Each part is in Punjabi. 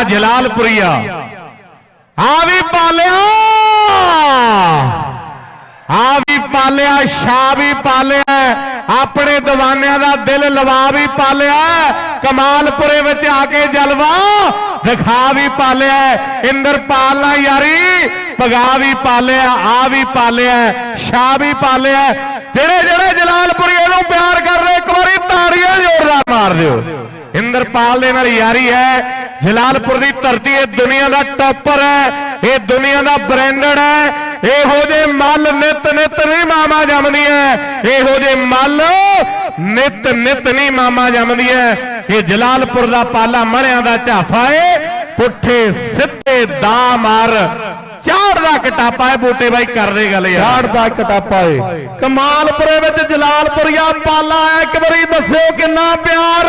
ਪਾਲਾ ਜਲਾਲਪੁਰੀਆ। ਆ ਵੀ ਪਾਲਿਆ। ਆ ਵੀ ਪਾਲਿਆ ਸ਼ਾ ਵੀ ਪਾਲਿਆ। ਆਪਣੇ دیਵਾਨਿਆਂ ਦਾ ਦਿਲ ਲਵਾ ਵੀ ਪਾਲਿਆ। ਕਮਾਲਪੁਰੇ ਵਿੱਚ ਆ ਕੇ ਜਲਵਾ, ਦਿਖਾ ਵੀ ਪਾਲਿਆ। ਇੰਦਰਪਾਲ ਨਾਲ ਯਾਰੀ ਪਗਾ ਵੀ ਪਾਲਿਆ, ਆ ਵੀ ਪਾਲਿਆ ਸ਼ਾ ਵੀ ਪਾਲਿਆ। ਜਿਹੜੇ ਜਿਹੜੇ ਜਲਾਲਪੁਰੀਏ ਨੂੰ ਪਿਆਰ ਕਰ ਰਹੇ, ਇੱਕ ਵਾਰੀ ਤਾੜੀਆਂ ਜ਼ੋਰਦਾਰ ਮਾਰ ਦਿਓ। ਇੰਦਰਪਾਲ ਦੇ ਨਾਲ ਯਾਰੀ ਹੈ। ਜਲਾਲਪੁਰ ਦੀ ਧਰਤੀ ਇਹ ਦੁਨੀਆ ਦਾ ਟੌਪਰ ਹੈ, ਇਹ ਦੁਨੀਆ ਦਾ ਬ੍ਰਾਂਡਡ ਹੈ, ਇਹੋ ਜੇ ਮੱਲ ਨਿਤ ਨਿਤ ਨਹੀਂ ਮਾਮਾ ਜੰਮਦੀ ਹੈ, ਇਹੋ ਜੇ ਮੱਲ ਨਿਤ ਨਿਤ ਨਹੀਂ ਮਾਮਾ ਜੰਮਦੀ ਹੈ। ਇਹ ਜਲਾਲਪੁਰ ਦਾ ਪਾਲਾ ਮੜਿਆਂ ਦਾ ਝਾਫਾ ਏ, ਪੁੱਠੇ ਸਿੱਧੇ ਦਾ ਮਾਰ ਝਾੜ ਦਾ ਕਟਾਪਾ ਹੈ ਬੂਟੇ ਬਾਈ ਕਰਦੇ ਗੱਲ ਯਾਰ। ਝਾੜ ਦਾ ਕਟਾਪਾ ਏ। ਕਮਾਲਪੁਰੇ ਵਿੱਚ ਜਲਾਲਪੁਰੀਆ ਪਾਲਾ ਹੈ, ਇੱਕ ਵਾਰੀ ਦੱਸਿਓ ਕਿੰਨਾ ਪਿਆਰ।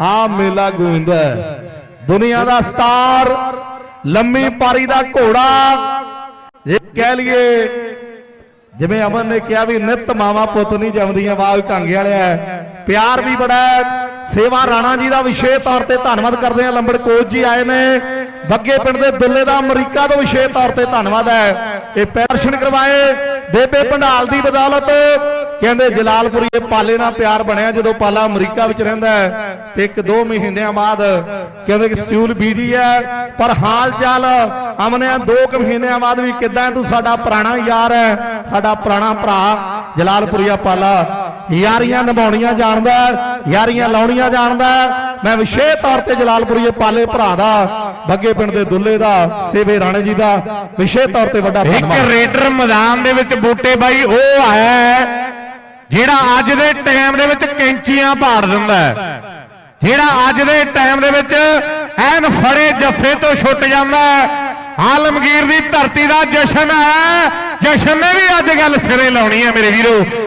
ਆ ਮੇਲਾ ਗੂੰਜਦਾ ਹੈ। ਦੁਨੀਆ ਦਾ ਸਟਾਰ, ਲੰਮੀ ਪਾਰੀ ਦਾ ਘੋੜਾ, ਇਹ ਕਹਿ ਲਈਏ, ਜਿਵੇਂ ਅਮਨ ਨੇ ਕਿਹਾ ਵੀ ਨਿਤ ਮਾਵਾ ਪੁੱਤ ਨਹੀਂ ਜੰਮਦੀਆਂ ਵਾਹ ਕਾਂਗੇ ਵਾਲਿਆ ਪਿਆਰ ਵੀ ਬੜਾ ਸੇਵਾ ਰਾਣਾ ਜੀ ਦਾ ਵਿਸ਼ੇਸ਼ ਤੌਰ ਤੇ ਧੰਨਵਾਦ ਕਰਦੇ ਹਾਂ। ਲੰਬੜ ਕੋਚ ਜੀ ਆਏ ਨੇ। ਬੱਗੇ ਪਿੰਡ ਦੇ ਦੁੱਲੇ ਦਾ ਅਮਰੀਕਾ ਤੋਂ ਵਿਸ਼ੇਸ਼ ਤੌਰ ਤੇ ਧੰਨਵਾਦ ਹੈ। ਇਹ ਪੈਰਸ਼ਨ ਕਰਵਾਏ। ਬੇਬੇ ਭੰਡਾਲ ਦੀ ਬਦੌਲਤ ਕਹਿੰਦੇ ਜਲਾਲਪੁਰੀਏ ਪਾਲੇ ਨਾਲ ਪਿਆਰ ਬਣਿਆ ਜਦੋਂ ਪਾਲਾ ਅਮਰੀਕਾ ਵਿੱਚ ਰਹਿੰਦਾ ਤੇ ਇੱਕ ਦੋ ਮਹੀਨਿਆਂ ਬਾਅਦ ਕਹਿੰਦੇ ਕਿ ਸਟਿਊਲ ਬੀਜੀ ਹੈ, ਪਰ ਹਾਲ ਚਾਲ ਅਮਨੇ ਦੋ ਕੁ ਮਹੀਨਿਆਂ ਬਾਅਦ ਵੀ ਕਿੱਦਾਂ ਤੂੰ ਸਾਡਾ ਪੁਰਾਣਾ ਯਾਰ ਹੈ, ਸਾਡਾ ਪੁਰਾਣਾ ਭਰਾ, ਜਲਾਲਪੁਰੀਆ ਪਾਲਾ। ਯਾਰੀਆਂ ਨਿਭਾਉਣੀਆਂ ਜਾਣਦਾ ਯਾਰੀਆਂ ਲਾਉਣੀਆਂ ਜਾਣਦਾ ਮੈਂ ਵਿਸ਼ੇਸ਼ ਤੌਰ ਤੇ ਜਲਾਲਪੁਰੀਏ ਪਾਲੇ ਭਰਾ ਦਾ, ਬੱਗੇ ਪਿੰਡ ਦੇ ਦੁੱਲੇ ਦਾ, ਸੇਵੇ ਰਾਣੇ ਜੀ ਦਾ, ਵਿਸ਼ੇਸ਼ ਤੌਰ ਤੇ ਵੱਡਾ ਇੱਕ ਰੇਡਰ ਮੈਦਾਨ ਦੇ ਵਿੱਚ ਬੂਟੇ ਬਾਈ, ਉਹ ਆਇਆ ਹੈ ਜਿਹੜਾ ਅੱਜ ਦੇ ਟਾਈਮ ਦੇ ਵਿੱਚ ਕੈਂਚੀਆਂ ਭਾੜ ਦਿੰਦਾ ਜਿਹੜਾ ਅੱਜ ਦੇ ਟਾਈਮ ਦੇ ਵਿੱਚ ਐਨ ਫੜੇ ਜੱਫੇ ਤੋਂ ਛੁੱਟ ਜਾਂਦਾ ਹੈ, ਆਲਮਗੀਰ ਦੀ ਧਰਤੀ ਦਾ ਜਸ਼ਨ ਹੈ, ਜਸ਼ਨ ਨੇ ਵੀ ਅੱਜ ਗੱਲ ਸਿਰੇ ਲਾਉਣੀ ਹੈ ਮੇਰੇ ਵੀਰੋ।